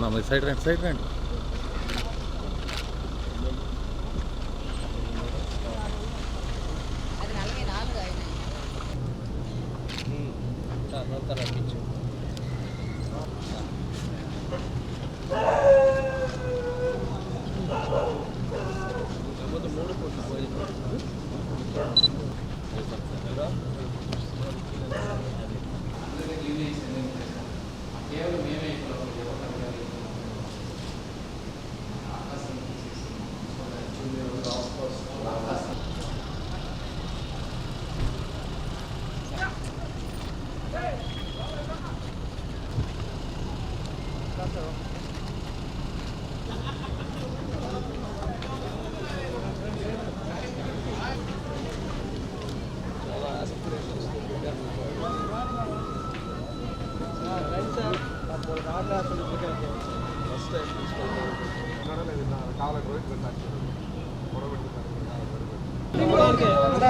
అన్న మీరు సైడ్ రండి సైడ్ రండి.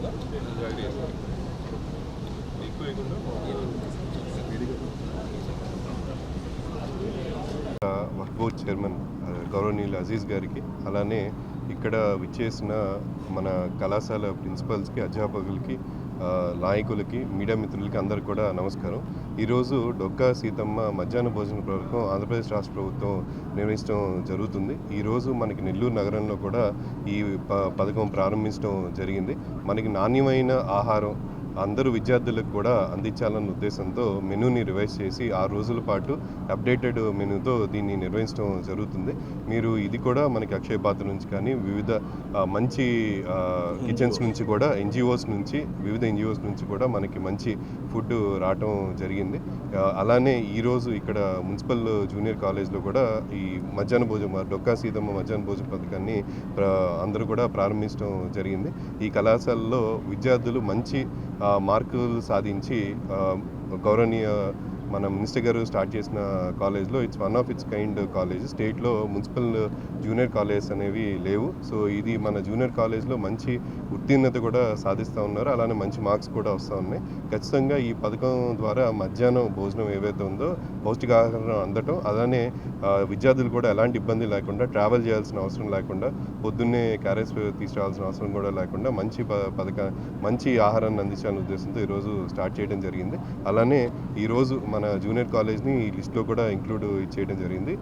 నలభై వర్క్ బోర్డ్ చైర్మన్ గౌరవనీయులు అజీజ్ గారికి అలానే ఇక్కడ విచ్చేసిన మన కళాశాల ప్రిన్సిపల్స్కి అధ్యాపకులకి నాయకులకి మీడియా మిత్రులకి అందరికి కూడా నమస్కారం. ఈరోజు డొక్కా సీతమ్మ మధ్యాహ్న భోజన పథకం ఆంధ్రప్రదేశ్ రాష్ట్ర ప్రభుత్వం నిర్వహించడం జరుగుతుంది. ఈరోజు మనకి నెల్లూరు నగరంలో కూడా ఈ ప పథకం ప్రారంభించడం జరిగింది. మనకి నాణ్యమైన ఆహారం అందరూ విద్యార్థులకు కూడా అందించాలన్న ఉద్దేశంతో మెనూని రివైజ్ చేసి ఆరు రోజుల పాటు అప్డేటెడ్ మెనూతో దీన్ని నిర్వహించడం జరుగుతుంది. మీరు ఇది కూడా మనకి అక్షయ పాత్ర నుంచి కానీ వివిధ ఆ, మంచి కిచెన్స్ నుంచి కూడా ఎన్జిఓస్ నుంచి వివిధ ఎన్జిఓస్ నుంచి కూడా మనకి మంచి ఫుడ్ రావటం జరిగింది. ఆ, అలానే ఈరోజు ఇక్కడ మున్సిపల్ జూనియర్ కాలేజ్లో కూడా ఈ మధ్యాహ్న భోజనం డొక్కా సీతమ్మ మధ్యాహ్న భోజన పథకాన్ని అందరూ కూడా ప్రారంభించడం జరిగింది. ఈ కళాశాలలో విద్యార్థులు మంచి ఆ, మార్కులు సాధించి గౌరవనీయ మన మినిస్టర్ గారు స్టార్ట్ చేసిన కాలేజ్లో it's one of it's kind college స్టేట్లో మున్సిపల్ జూనియర్ కాలేజ్ అనేవి లేవు. సో ఇది మన జూనియర్ కాలేజ్లో మంచి ఉత్తీర్ణత కూడా సాధిస్తూ ఉన్నారు. అలానే మంచి మార్క్స్ కూడా వస్తూ ఉన్నాయి. ఖచ్చితంగా ఈ పథకం ద్వారా మధ్యాహ్నం భోజనం ఏవైతే ఉందో పౌష్టికాహారం అందటం అలానే విద్యార్థులు కూడా ఎలాంటి ఇబ్బంది లేకుండా ట్రావెల్ చేయాల్సిన అవసరం లేకుండా పొద్దున్నే క్యారేజ్ తీసుకురావాల్సిన అవసరం కూడా లేకుండా మంచి ప పథక మంచి ఆహారాన్ని అందించాలనే ఉద్దేశంతో ఈరోజు స్టార్ట్ చేయడం జరిగింది. అలానే ఈరోజు మన మన జూనియర్ కాలేజ్ని ఈ లిస్ట్లో కూడా ఇంక్లూడ్ చేయడం జరిగింది.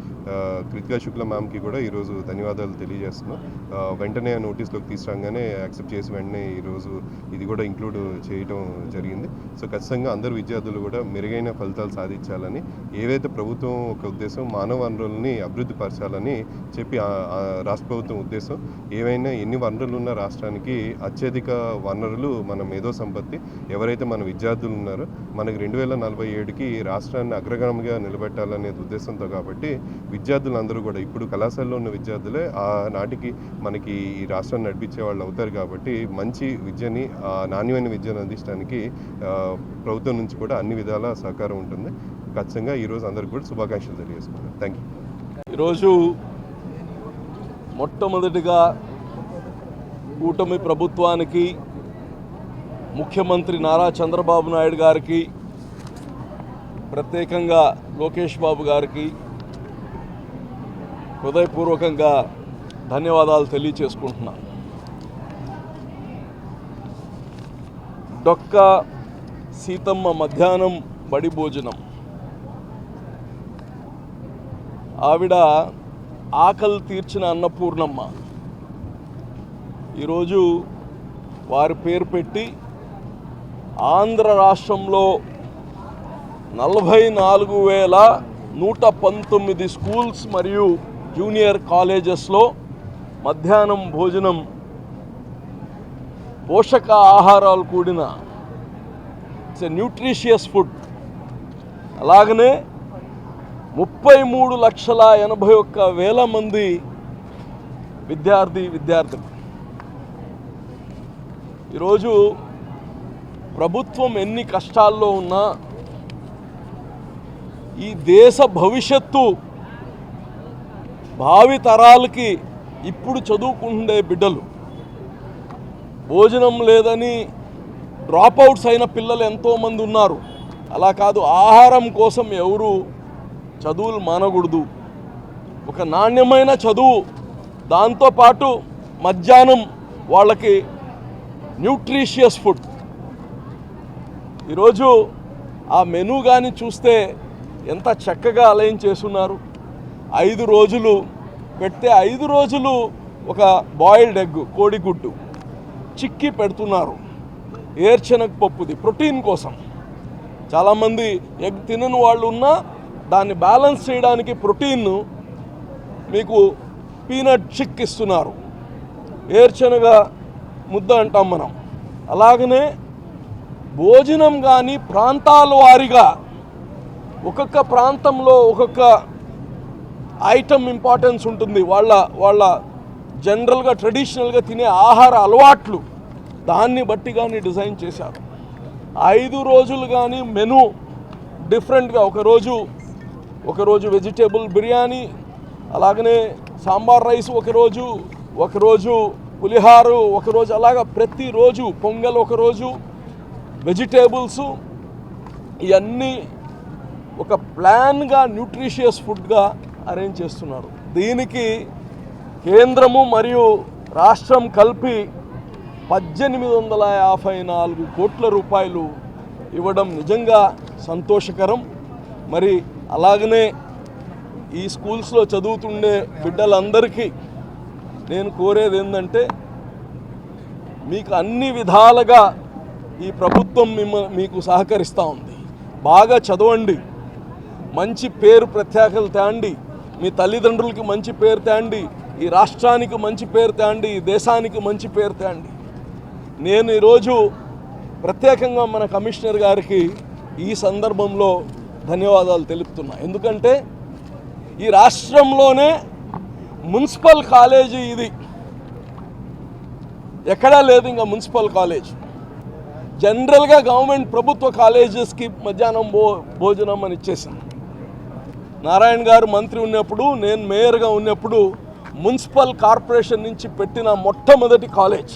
కృతికా శుక్ల మ్యామ్కి కూడా ఈరోజు ధన్యవాదాలు తెలియజేస్తున్నాం. ఆ, వెంటనే నోటీస్లోకి తీసుకురాగానే యాక్సెప్ట్ చేసి వెంటనే ఈరోజు ఇది కూడా ఇంక్లూడ్ చేయడం జరిగింది. సో ఖచ్చితంగా అందరు విద్యార్థులు కూడా మెరుగైన ఫలితాలు సాధించాలని ఏవైతే ప్రభుత్వం ఒక ఉద్దేశం మానవ వనరులని అభివృద్ధి పరచాలని చెప్పి రాష్ట్ర ప్రభుత్వం ఉద్దేశం ఏవైనా ఎన్ని వనరులు ఉన్న రాష్ట్రానికి అత్యధిక వనరులు మన మేధో సంపత్తి ఎవరైతే మన విద్యార్థులు ఉన్నారో మనకి రెండు వేల నలభై ఏడుకి రాష్ట్రాన్ని అగ్రగణంగా నిలబెట్టాలనే ఉద్దేశంతో కాబట్టి విద్యార్థులందరూ కూడా ఇప్పుడు కళాశాలలో ఉన్న విద్యార్థులే ఆ నాటికి మనకి ఈ రాష్ట్రాన్ని నడిపించే వాళ్ళు అవుతారు కాబట్టి మంచి విద్యని ఆ నాణ్యమైన విద్యను అందించడానికి ప్రభుత్వం నుంచి కూడా అన్ని విధాల సహకారం ఉంటుంది. ఖచ్చితంగా ఈరోజు అందరికీ కూడా శుభాకాంక్షలు తెలియజేసుకున్నాను థ్యాంక్ యూ ఈరోజు మొట్టమొదటిగా కూటమి ప్రభుత్వానికి ముఖ్యమంత్రి నారా చంద్రబాబు నాయుడు గారికి ప్రత్యేకంగా లోకేష్ బాబు గారికి హృదయపూర్వకంగా ధన్యవాదాలు తెలియచేసుకుంటున్నాను డొక్క సీతమ్మ మధ్యాహ్నం బడి భోజనం. ఆవిడ ఆకలి తీర్చిన అన్నపూర్ణమ్మ. ఈరోజు వారి పేరు పెట్టి ఆంధ్ర రాష్ట్రంలో నలభై నాలుగు వేల నూట పంతొమ్మిది స్కూల్స్ మరియు జూనియర్ కాలేజెస్లో మధ్యాహ్నం భోజనం పోషక ఆహారాలు కూడిన ఇట్స్ న్యూట్రిషియస్ ఫుడ్ అలాగనే ముప్పై మూడు లక్షల ఎనభై ఒక్క వేల మంది విద్యార్థి విద్యార్థులు. ఈరోజు ప్రభుత్వం ఎన్ని కష్టాల్లో ఉన్నా ఈ దేశ భవిష్యత్తు భావి తరాలకి ఇప్పుడు చదువుకుండే బిడ్డలు భోజనం లేదని డ్రాప్ అవుట్స్ అయిన పిల్లలు ఎంతోమంది ఉన్నారు. అలా కాదు ఆహారం కోసం ఎవరు చదువులు మానకూడదు. ఒక నాణ్యమైన చదువు దాంతోపాటు మధ్యాహ్నం వాళ్ళకి న్యూట్రిషియస్ ఫుడ్. ఈరోజు ఆ మెనూ కానీ చూస్తే ఎంత చక్కగా అలయం చేస్తున్నారు ఐదు రోజులు పెడితే ఐదు రోజులు ఒక బాయిల్డ్ ఎగ్ కోడిగుడ్డు చిక్కి పెడుతున్నారు. ఏర్చెనగ పప్పుది ప్రోటీన్ కోసం. చాలామంది ఎగ్ తినని వాళ్ళు ఉన్నా దాన్ని బ్యాలెన్స్ చేయడానికి ప్రోటీన్ను మీకు పీనట్ చిక్ ఇస్తున్నారు. ఏర్చెనగ ముద్ద అంటాం మనం. అలాగనే భోజనం కానీ ప్రాంతాల వారీగా ఒక్కొక్క ప్రాంతంలో ఒక్కొక్క ఐటమ్ ఇంపార్టెన్స్ ఉంటుంది. వాళ్ళ వాళ్ళ జనరల్గా ట్రెడిషనల్గా తినే ఆహార అలవాట్లు దాన్ని బట్టి కానీ డిజైన్ చేశారు. ఐదు రోజులు కానీ మెను డిఫరెంట్గా ఒకరోజు ఒకరోజు వెజిటేబుల్ బిర్యానీ అలాగనే సాంబార్ రైస్ ఒకరోజు ఒకరోజు పులిహారు ఒకరోజు అలాగా ప్రతిరోజు పొంగల్ ఒకరోజు వెజిటేబుల్స్ ఇవన్నీ ఒక ప్లాన్గా న్యూట్రిషియస్ ఫుడ్గా అరేంజ్ చేస్తున్నారు. దీనికి కేంద్రము మరియు రాష్ట్రం కలిపి పద్దెనిమిది వందల యాభై నాలుగు కోట్ల రూపాయలు ఇవ్వడం నిజంగా సంతోషకరం. మరి అలాగనే ఈ స్కూల్స్లో చదువుతుండే బిడ్డలందరికీ నేను కోరేది ఏంటంటే మీకు అన్ని విధాలుగా ఈ ప్రభుత్వం మిమ్మ మీకు సహకరిస్తూ ఉంది. బాగా చదవండి. మంచి పేరు ప్రత్యేకలు తేండి. మీ తల్లిదండ్రులకి మంచి పేరు తేండి. ఈ రాష్ట్రానికి మంచి పేరు తేండి. ఈ దేశానికి మంచి పేరు తేండి. నేను ఈరోజు ప్రత్యేకంగా మన కమిషనర్ గారికి ఈ సందర్భంలో ధన్యవాదాలు తెలుపుతున్నా. ఎందుకంటే ఈ రాష్ట్రంలోనే మున్సిపల్ కాలేజీ ఇది. ఎక్కడా లేదు ఇంకా మున్సిపల్ కాలేజ్. జనరల్గా గవర్నమెంట్ ప్రభుత్వ కాలేజెస్కి మధ్యాహ్నం భో భోజనం అని ఇచ్చేసింది నారాయణ గారు మంత్రి ఉన్నప్పుడు నేను మేయర్గా ఉన్నప్పుడు మున్సిపల్ కార్పొరేషన్ నుంచి పెట్టిన మొట్టమొదటి కాలేజ్.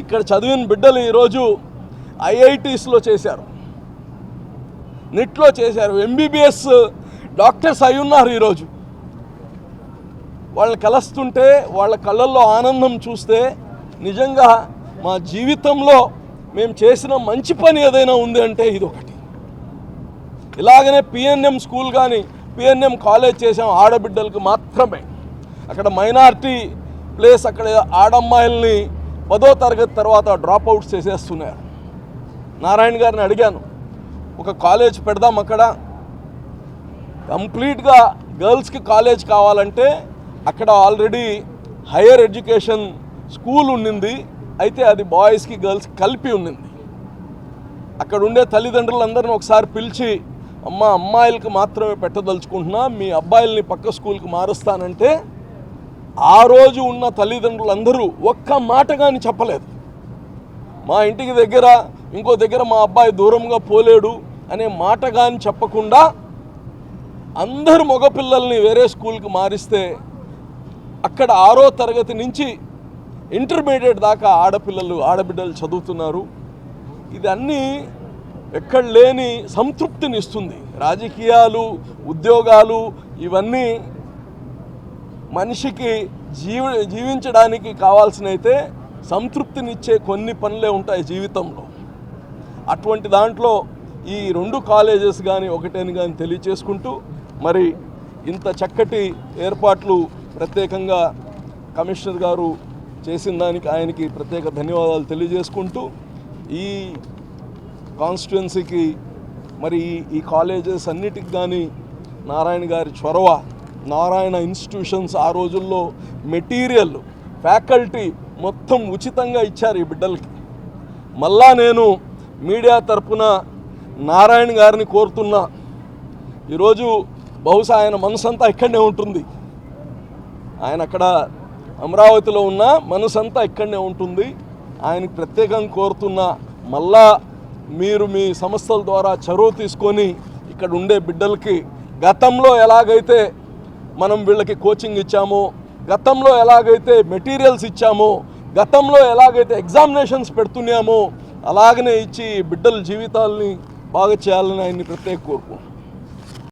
ఇక్కడ చదివిన బిడ్డలు ఈరోజు ఐఐటీస్లో చేశారు. నిట్లో చేశారు. ఎంబీబీఎస్ డాక్టర్స్ అయి ఉన్నారు ఈరోజు. వాళ్ళని కలుస్తుంటే వాళ్ళ కళ్ళల్లో ఆనందం చూస్తే నిజంగా మా జీవితంలో మేము చేసిన మంచి పని ఏదైనా ఉంది అంటే ఇది ఒకటి. ఇలాగనే పిఎన్ఎం స్కూల్ కానీ పిఎన్ఎం కాలేజ్ చేసాం ఆడబిడ్డలకు మాత్రమే. అక్కడ మైనార్టీ ప్లేస్ అక్కడ ఆడమ్మాయిల్ని పదో తరగతి తర్వాత డ్రాప్ అవుట్స్ చేసేస్తున్నారు. నారాయణ గారిని అడిగాను ఒక కాలేజ్ పెడదాం అక్కడ. కంప్లీట్గా గర్ల్స్కి కాలేజ్ కావాలంటే అక్కడ ఆల్రెడీ హయ్యర్ ఎడ్యుకేషన్ స్కూల్ ఉండింది అయితే అది బాయ్స్కి గర్ల్స్కి కలిపి ఉండింది అక్కడ ఉండే తల్లిదండ్రులందరిని ఒకసారి పిలిచి అమ్మ అమ్మాయిలకి మాత్రమే పెట్టదలుచుకుంటున్నా మీ అబ్బాయిల్ని పక్క స్కూల్కి మారుస్తానంటే ఆ రోజు ఉన్న తల్లిదండ్రులందరూ ఒక్క మాట కానీ చెప్పలేదు. మా ఇంటికి దగ్గర ఇంకో దగ్గర మా అబ్బాయి దూరంగా పోలేడు అనే మాట కానీ చెప్పకుండా అందరు మగపిల్లల్ని వేరే స్కూల్కి మారిస్తే అక్కడ ఆరో తరగతి నుంచి ఇంటర్మీడియట్ దాకా ఆడపిల్లలు ఆడబిడ్డలు చదువుతున్నారు. ఇది అన్నీ ఎక్కడ లేని సంతృప్తిని ఇస్తుంది. రాజకీయాలు ఉద్యోగాలు ఇవన్నీ మనిషికి జీవ జీవించడానికి కావాల్సినైతే సంతృప్తినిచ్చే కొన్ని పనులే ఉంటాయి జీవితంలో. అటువంటి దాంట్లో ఈ రెండు కాలేజెస్ కానీ ఒకటేని కానీ తెలియచేసుకుంటూ మరి ఇంత చక్కటి ఏర్పాట్లు ప్రత్యేకంగా కమిషనర్ గారు చేసిన దానికి ఆయనకి ప్రత్యేక ధన్యవాదాలు తెలియజేసుకుంటూ ఈ కాన్స్టిట్యున్సీకి మరి ఈ- కాలేజెస్ అన్నిటికి కానీ నారాయణ గారి చొరవ నారాయణ ఇన్స్టిట్యూషన్స్ ఆ రోజుల్లో మెటీరియల్ ఫ్యాకల్టీ మొత్తం ఉచితంగా ఇచ్చారు ఈ బిడ్డలకి. మళ్ళా నేను మీడియా తరపున నారాయణ గారిని కోరుతున్నా. ఈరోజు బహుశా ఆయన మనసంతా ఇక్కడనే ఉంటుంది. ఆయన అక్కడ అమరావతిలో ఉన్న మనసంతా ఇక్కడనే ఉంటుంది. ఆయనకు ప్రత్యేకంగా కోరుతున్నా. మళ్ళా మీరు మీ సంస్థల ద్వారా చొరవ తీసుకొని ఇక్కడ ఉండే బిడ్డలకి గతంలో ఎలాగైతే మనం వీళ్ళకి కోచింగ్ ఇచ్చామో గతంలో ఎలాగైతే మెటీరియల్స్ ఇచ్చామో గతంలో ఎలాగైతే ఎగ్జామినేషన్స్ పెడుతున్నామో అలాగనే ఇచ్చి బిడ్డల జీవితాలని బాగా చేయాలని ఆయన్ని ప్రత్యేక కోరుకుంటున్నాను